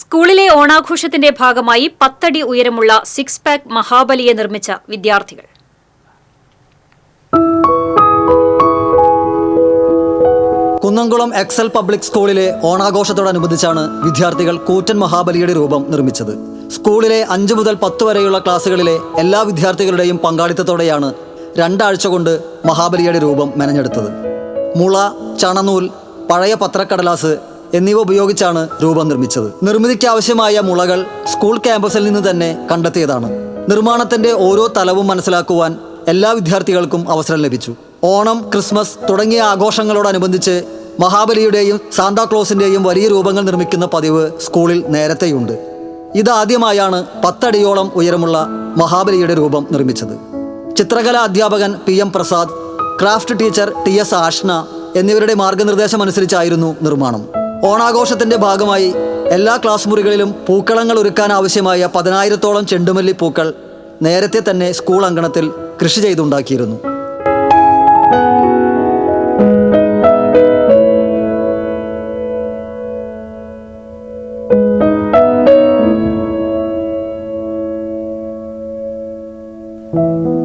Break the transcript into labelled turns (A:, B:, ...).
A: സ്കൂളിലെ ഓണാഘോഷത്തിന്റെ ഭാഗമായി പത്തടി ഉയരമുള്ള സിക്സ് പാക്ക് മഹാബലിയെ നിർമ്മിച്ച വിദ്യാർത്ഥികൾ.
B: കുന്നംകുളം എക്സൽ പബ്ലിക് സ്കൂളിലെ ഓണാഘോഷത്തോടനുബന്ധിച്ചാണ് വിദ്യാർത്ഥികൾ കൂറ്റൻ മഹാബലിയുടെ രൂപം നിർമ്മിച്ചത്. സ്കൂളിലെ അഞ്ചു മുതൽ പത്ത് വരെയുള്ള ക്ലാസ്സുകളിലെ എല്ലാ വിദ്യാർത്ഥികളുടെയും പങ്കാളിത്തത്തോടെയാണ് രണ്ടാഴ്ച കൊണ്ട് മഹാബലിയുടെ രൂപം മെനഞ്ഞെടുത്തത്. മുള ചണനൂൽ പഴയ പത്രക്കടലാസ് എന്നിവ ഉപയോഗിച്ചാണ് രൂപം നിർമ്മിച്ചത്. നിർമ്മിതിക്കാവശ്യമായ മുളകൾ സ്കൂൾ ക്യാമ്പസിൽ നിന്ന് തന്നെ കണ്ടെത്തിയതാണ്. നിർമ്മാണത്തിന്റെ ഓരോ തലവും മനസ്സിലാക്കുവാൻ എല്ലാ വിദ്യാർത്ഥികൾക്കും അവസരം ലഭിച്ചു. ഓണം ക്രിസ്മസ് തുടങ്ങിയ ആഘോഷങ്ങളോടനുബന്ധിച്ച് മഹാബലിയുടെയും സാന്താക്ലോസിന്റെയും വലിയ രൂപങ്ങൾ നിർമ്മിക്കുന്ന പതിവ് സ്കൂളിൽ നേരത്തെയുണ്ട്. ഇതാദ്യമായാണ് പത്തടിയോളം ഉയരമുള്ള മഹാബലിയുടെ രൂപം നിർമ്മിച്ചത്. ചിത്രകലാ അധ്യാപകൻ P M Prasad craft teacher T S Ashna എന്നിവരുടെ മാർഗനിർദ്ദേശമനുസരിച്ചായിരുന്നു നിർമ്മാണം. ഓണാഘോഷത്തിന്റെ ഭാഗമായി എല്ലാ ക്ലാസ് മുറികളിലും പൂക്കളങ്ങൾ ഒരുക്കാൻ ആവശ്യമായ പതിനായിരത്തോളം ചെണ്ടുമല്ലി പൂക്കൾ നേരത്തെ തന്നെ സ്കൂൾ അങ്കണത്തിൽ കൃഷി ചെയ്തുണ്ടാക്കിയിരുന്നു. thank you